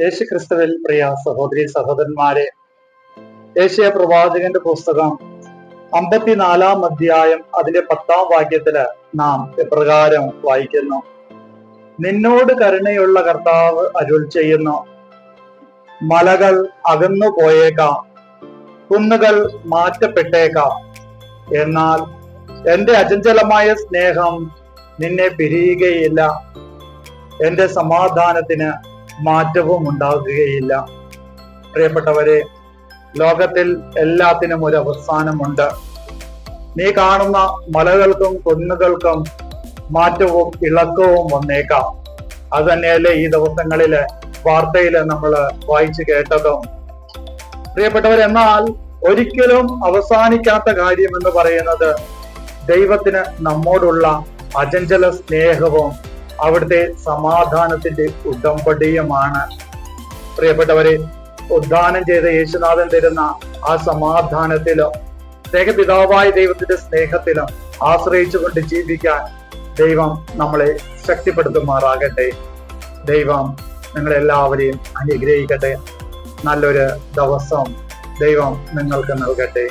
യേശു ക്രിസ്തുവിൽ പ്രിയ സഹോദരി സഹോദരന്മാരെ യേശയ പ്രവാചകന്റെ പുസ്തകം അമ്പത്തിനാലാം അധ്യായം അതിന്റെ പത്താം വാക്യത്തിൽ നാം ഇപ്രകാരം വായിക്കുന്നു. നിന്നോട് കരുണയുള്ള കർത്താവ് അരുൾ ചെയ്യുന്നു. മലകൾ അകന്നു പോയേക്കാം. കുന്നുകൾ മാറ്റപ്പെട്ടേക്കാം. എന്നാൽ എന്റെ അചഞ്ചലമായ സ്നേഹം നിന്നെ പിരിയുകയില്ല. എന്റെ സമാധാനത്തിന് മാറ്റവും ഉണ്ടാകുകയില്ല പ്രിയപ്പെട്ടവരെ ലോകത്തിൽ എല്ലാത്തിനും ഒരു അവസാനമുണ്ട്. നീ കാണുന്ന മലകൾക്കും കുന്നുകൾക്കും മാറ്റവും ഇളക്കവും വന്നേക്കാം. അത് തന്നെയല്ലേ ഈ ദിവസങ്ങളിൽ വാർത്തയിൽ നമ്മൾ വായിച്ചു കേട്ടതും. പ്രിയപ്പെട്ടവർ എന്നാൽ ഒരിക്കലും അവസാനിക്കാത്ത കാര്യം എന്ന് പറയുന്നത് ദൈവത്തിന് നമ്മോടുള്ള അചഞ്ചല സ്നേഹവും അവിടുത്തെ സമാധാനത്തിന്റെ ഉടമ്പടിയുമാണ്. പ്രിയപ്പെട്ടവരെ ഉദ്ധാനം ചെയ്ത യേശുനാഥൻ തരുന്ന ആ സമാധാനത്തിലും സ്നേഹപിതാവായ ദൈവത്തിന്റെ സ്നേഹത്തിലും ആശ്രയിച്ചുകൊണ്ട് ജീവിക്കാൻ ദൈവം നമ്മളെ ശക്തിപ്പെടുത്തുമാറാകട്ടെ. ദൈവം നിങ്ങളെല്ലാവരെയും അനുഗ്രഹിക്കട്ടെ. നല്ലൊരു ദിവസം ദൈവം നിങ്ങൾക്ക് നൽകട്ടെ.